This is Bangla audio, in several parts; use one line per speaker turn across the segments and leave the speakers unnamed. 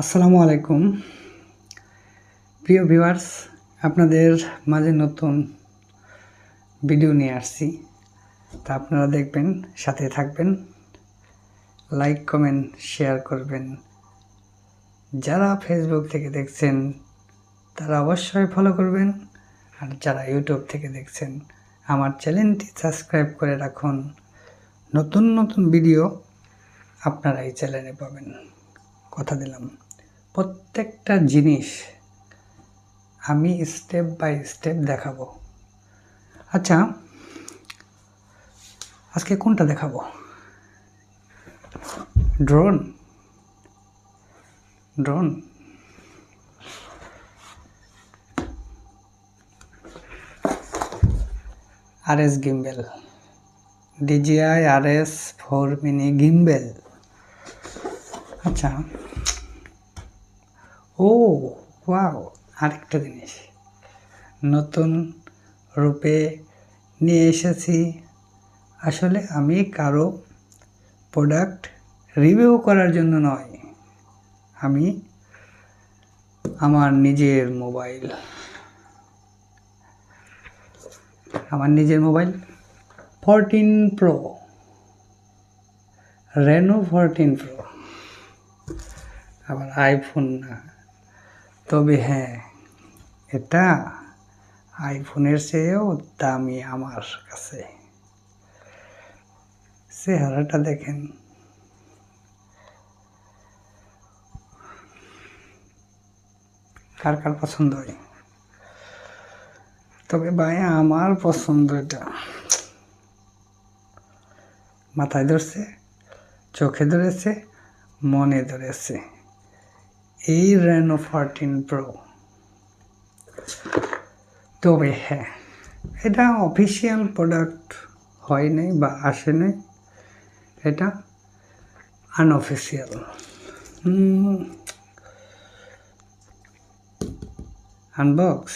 আসসালামু আলাইকুম। প্রিয় ভিউয়ার্স, আপনাদের মাঝে নতুন ভিডিও নিয়ে আসছি। তা আপনারা দেখবেন, সাথে থাকবেন, লাইক, কমেন্ট, শেয়ার করবেন। যারা ফেসবুক থেকে দেখছেন, তারা অবশ্যই ফলো করবেন। আর যারা ইউটিউব থেকে দেখছেন, আমার চ্যানেলটি সাবস্ক্রাইব করে রাখুন। নতুন নতুন ভিডিও আপনারা এই চ্যানেলে পাবেন। কথা দিলাম। প্রত্যেকটা জিনিস আমি স্টেপ বাই স্টেপ দেখাবো। আচ্ছা আজকে কোনটা দেখাবো? Drone drone R S gimbal DJI R S four mini gimbal আচ্ছা ও, ওয়াও, আরেকটা জিনিস। নতুন রূপে নিয়ে এসেছি। আসলে আমি কারও প্রোডাক্ট রিভিউ করার জন্য নয়। আমি আমার নিজের মোবাইল আমার নিজের mobile fourteen pro Reno fourteen pro আবার আইফোন না। তবে হ্যাঁ এটা আইফোনের চেয়েও দামি আমার কাছে। চেহারাটা দেখেন। কার কার পছন্দ হয়? তবে ভাই আমার পছন্দ এটা। মাথায় ধরছে, চোখে ধরেছে, মনে ধরেছে। এই রেনো ফোরটিন প্রো তবে হ্যাঁ এটা অফিসিয়াল প্রোডাক্ট হয় নাই বা আসে নাই, এটা আনঅফিসিয়াল আনবক্স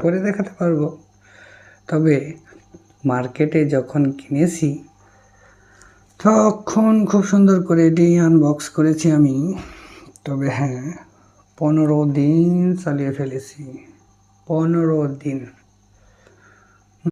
করে দেখাতে পারব। তবে মার্কেটে যখন কিনেছি, তখন খুব সুন্দর করে এটি আনবক্স করেছি আমি। তবে হ্যাঁ পনেরো দিন চালিয়ে ফেলেছি। পনেরো দিন।